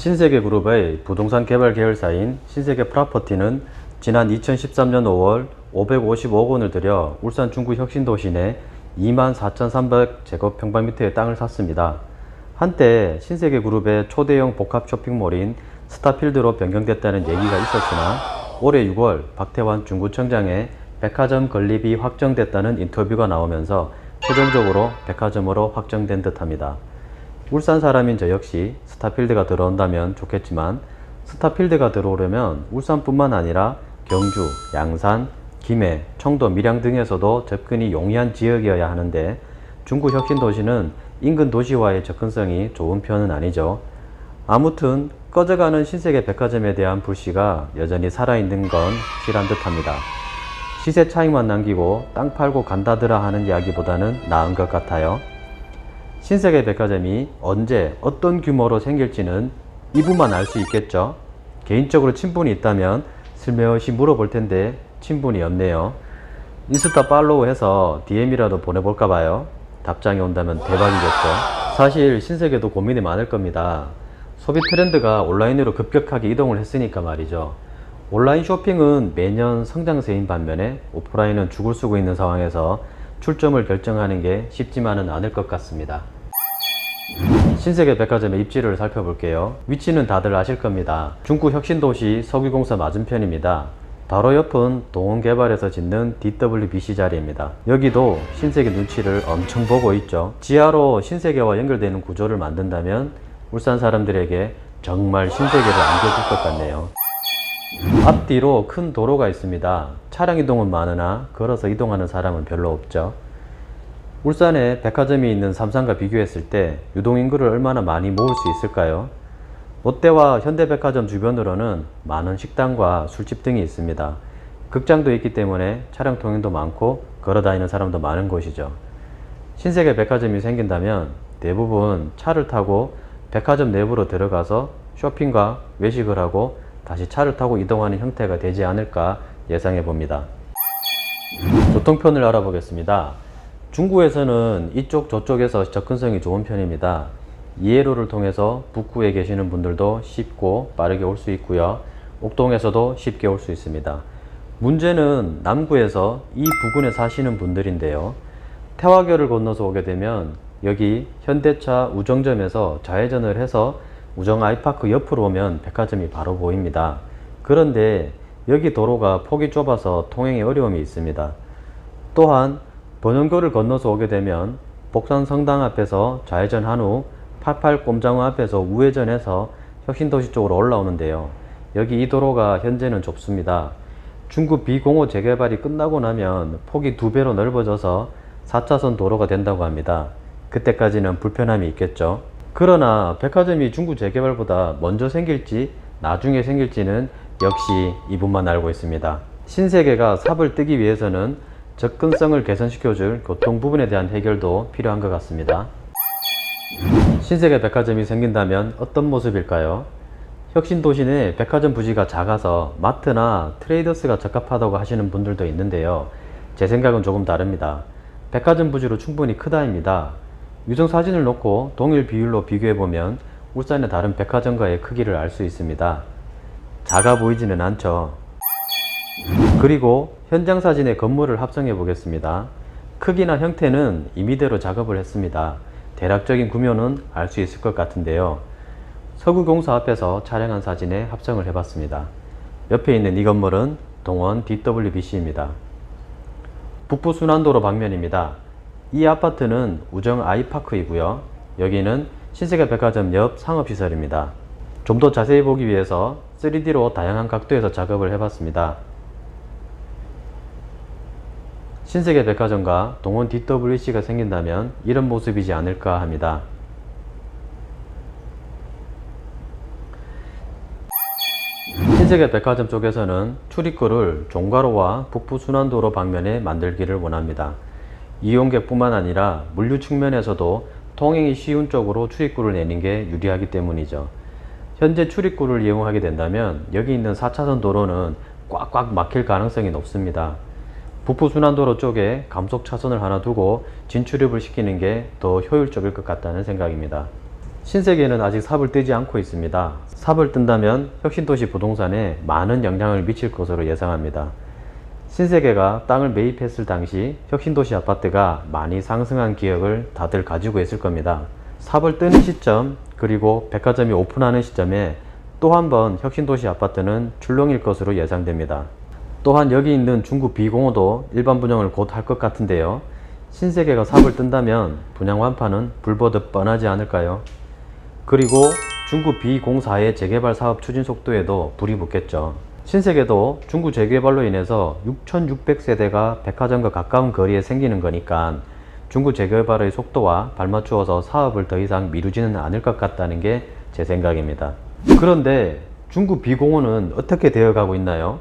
신세계 그룹의 부동산 개발 계열사인 신세계 프라퍼티는 지난 2013년 5월 555억 원을 들여 울산 중구 혁신도시 내 24,300제곱평방미터의 땅을 샀습니다. 한때 신세계 그룹의 초대형 복합 쇼핑몰인 스타필드로 변경됐다는 얘기가 있었으나 올해 6월 박태환 중구청장의 백화점 건립이 확정됐다는 인터뷰가 나오면서 최종적으로 백화점으로 확정된 듯합니다. 울산 사람인 저 역시 스타필드가 들어온다면 좋겠지만 스타필드가 들어오려면 울산뿐만 아니라 경주, 양산, 김해, 청도, 밀양 등에서도 접근이 용이한 지역이어야 하는데 중구 혁신도시는 인근 도시와의 접근성이 좋은 편은 아니죠. 아무튼 꺼져가는 신세계 백화점에 대한 불씨가 여전히 살아있는 건 실한 듯합니다. 시세 차익만 남기고 땅 팔고 간다더라 하는 이야기보다는 나은 것 같아요. 신세계 백화점이 언제 어떤 규모로 생길지는 이분만 알 수 있겠죠. 개인적으로 친분이 있다면 슬며시 물어볼 텐데 친분이 없네요. 인스타 팔로우 해서 DM이라도 보내볼까 봐요. 답장이 온다면 대박이겠죠. 사실 신세계도 고민이 많을 겁니다. 소비 트렌드가 온라인으로 급격하게 이동을 했으니까 말이죠. 온라인 쇼핑은 매년 성장세인 반면에 오프라인은 죽을 쓰고 있는 상황에서 출점을 결정하는 게 쉽지만은 않을 것 같습니다. 신세계 백화점의 입지를 살펴볼게요. 위치는 다들 아실 겁니다. 중구 혁신도시 석유공사 맞은편입니다. 바로 옆은 동원개발에서 짓는 DWBC 자리입니다. 여기도 신세계 눈치를 엄청 보고 있죠. 지하로 신세계와 연결되는 구조를 만든다면 울산 사람들에게 정말 신세계를 안겨줄 것 같네요. 앞뒤로 큰 도로가 있습니다. 차량 이동은 많으나 걸어서 이동하는 사람은 별로 없죠. 울산에 백화점이 있는 삼산과 비교했을 때 유동인구를 얼마나 많이 모을 수 있을까요? 롯데와 현대백화점 주변으로는 많은 식당과 술집 등이 있습니다. 극장도 있기 때문에 차량 통행도 많고 걸어 다니는 사람도 많은 곳이죠. 신세계 백화점이 생긴다면 대부분 차를 타고 백화점 내부로 들어가서 쇼핑과 외식을 하고 다시 차를 타고 이동하는 형태가 되지 않을까 예상해 봅니다. 교통편을 알아보겠습니다. 중구에서는 이쪽 저쪽에서 접근성이 좋은 편입니다. 이해로를 통해서 북구에 계시는 분들도 쉽고 빠르게 올 수 있고요. 옥동에서도 쉽게 올 수 있습니다. 문제는 남구에서 이 부근에 사시는 분들인데요. 태화교를 건너서 오게 되면 여기 현대차 우정점에서 좌회전을 해서 우정 아이파크 옆으로 오면 백화점이 바로 보입니다. 그런데 여기 도로가 폭이 좁아서 통행에 어려움이 있습니다. 또한 번영교를 건너서 오게 되면 복산 성당 앞에서 좌회전한 후 88 꼼장어 앞에서 우회전해서 혁신도시 쪽으로 올라오는데요. 여기 이 도로가 현재는 좁습니다. 중구 비공호 재개발이 끝나고 나면 폭이 두 배로 넓어져서 4차선 도로가 된다고 합니다. 그때까지는 불편함이 있겠죠. 그러나 백화점이 중구 재개발보다 먼저 생길지 나중에 생길지는 역시 이분만 알고 있습니다. 신세계가 삽을 뜨기 위해서는 접근성을 개선시켜줄 교통 부분에 대한 해결도 필요한 것 같습니다. 신세계 백화점이 생긴다면 어떤 모습일까요? 혁신도시 내 백화점 부지가 작아서 마트나 트레이더스가 적합하다고 하시는 분들도 있는데요. 제 생각은 조금 다릅니다. 백화점 부지로 충분히 크다입니다. 유성 사진을 놓고 동일 비율로 비교해보면 울산의 다른 백화점과의 크기를 알 수 있습니다. 작아 보이지는 않죠. 그리고 현장 사진의 건물을 합성해 보겠습니다. 크기나 형태는 임의대로 작업을 했습니다. 대략적인 구면은 알 수 있을 것 같은데요. 서구공사 앞에서 촬영한 사진에 합성을 해봤습니다. 옆에 있는 이 건물은 동원 DWBC입니다. 북부 순환도로 방면입니다. 이 아파트는 우정 아이파크이고요. 여기는 신세계 백화점 옆 상업시설입니다. 좀 더 자세히 보기 위해서 3D로 다양한 각도에서 작업을 해봤습니다. 신세계 백화점과 동원 DWC가 생긴다면 이런 모습이지 않을까 합니다. 신세계 백화점 쪽에서는 출입구를 종가로와 북부 순환도로 방면에 만들기를 원합니다. 이용객뿐만 아니라 물류 측면에서도 통행이 쉬운 쪽으로 출입구를 내는 게 유리하기 때문이죠. 현재 출입구를 이용하게 된다면 여기 있는 4차선 도로는 꽉꽉 막힐 가능성이 높습니다. 북부순환도로 쪽에 감속 차선을 하나 두고 진출입을 시키는 게 더 효율적일 것 같다는 생각입니다. 신세계는 아직 삽을 뜨지 않고 있습니다. 삽을 뜬다면 혁신도시 부동산에 많은 영향을 미칠 것으로 예상합니다. 신세계가 땅을 매입했을 당시 혁신도시 아파트가 많이 상승한 기억을 다들 가지고 있을 겁니다. 삽을 뜨는 시점 그리고 백화점이 오픈하는 시점에 또 한 번 혁신도시 아파트는 출렁일 것으로 예상됩니다. 또한 여기 있는 중구 비공호도 일반 분양을 곧 할 것 같은데요. 신세계가 삽을 뜬다면 분양 완파는 불보듯 뻔하지 않을까요? 그리고 중구 비공사의 재개발 사업 추진 속도에도 불이 붙겠죠. 신세계도 중구 재개발로 인해서 6,600세대가 백화점과 가까운 거리에 생기는 거니까 중구 재개발의 속도와 발맞추어서 사업을 더 이상 미루지는 않을 것 같다는 게 제 생각입니다. 그런데 중구 비공호는 어떻게 되어가고 있나요?